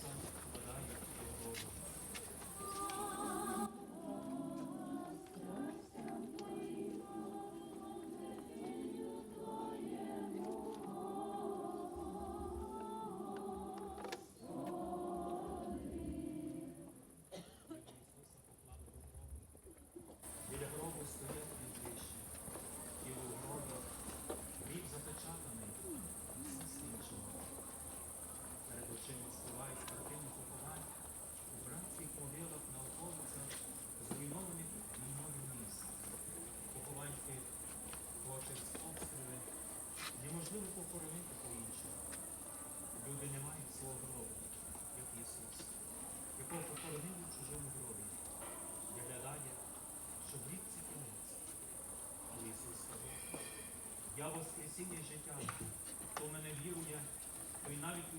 Сонце впадає в дорогу. Воскресіння життя. Хто мене вірує, той навіть і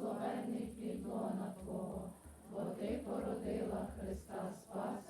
благословенний плід лона Твого, бо Ти породила Христа Спас.